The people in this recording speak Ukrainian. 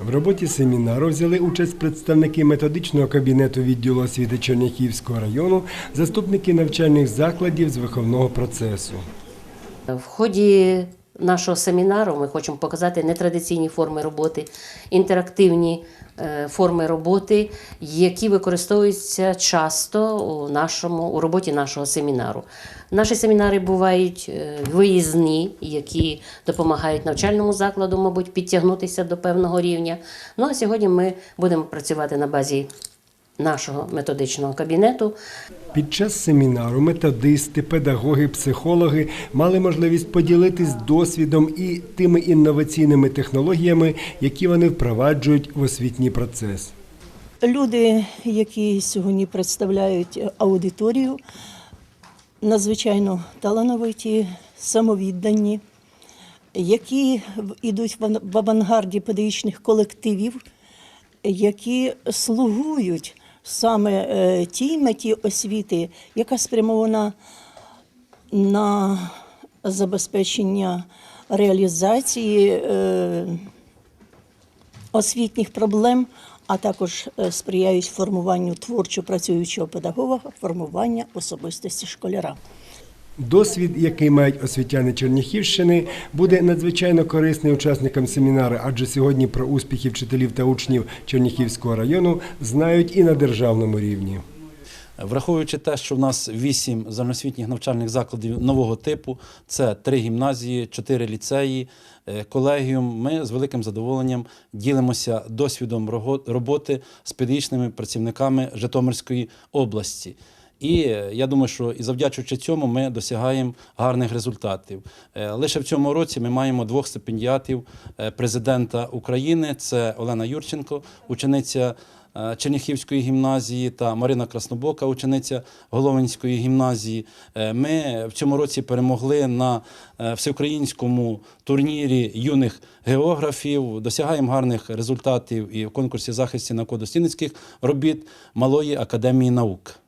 В роботі семінару взяли участь представники методичного кабінету відділу освіти Черняхівського району, заступники навчальних закладів з виховного процесу. В ході нашого семінару ми хочемо показати нетрадиційні форми роботи, інтерактивні е, форми роботи, які використовуються часто у, нашому, у роботі нашого семінару. Наші семінари бувають е, виїзні, які допомагають навчальному закладу, мабуть, підтягнутися до певного рівня. Ну а сьогодні ми будемо працювати на базі нашого методичного кабінету. Під час семінару методисти, педагоги, психологи мали можливість поділитись досвідом і тими інноваційними технологіями, які вони впроваджують в освітній процес. Люди, які сьогодні представляють аудиторію, надзвичайно талановиті, самовіддані, які в- ідуть в ан- в авангарді педагогічних колективів, які слугують саме е, тій меті освіти, яка спрямована на забезпечення реалізації е, освітніх проблем, а також е, сприяють формуванню творчо працюючого педагога, формування особистості школяра. Досвід, який мають освітяни Черніхівщини, буде надзвичайно корисний учасникам семінару, адже сьогодні про успіхи вчителів та учнів Черніхівського району знають і на державному рівні. Враховуючи те, що в нас вісім загальноосвітніх навчальних закладів нового типу, це три гімназії, чотири ліцеї, е, колегіум. Ми з великим задоволенням ділимося досвідом роботи з педагогічними працівниками Житомирської області. І е, я думаю, що і завдячуючи цьому ми досягаємо гарних результатів. Е, Лише в цьому році ми маємо двох стипендіатів е, президента України: це Олена Юрченко, учениця Черняхівської гімназії та Марина Краснобока, учениця Головинської гімназії. Ми в цьому році перемогли на всеукраїнському турнірі юних географів, досягаємо гарних результатів і в конкурсі захисті науково-дослідницьких робіт Малої академії наук.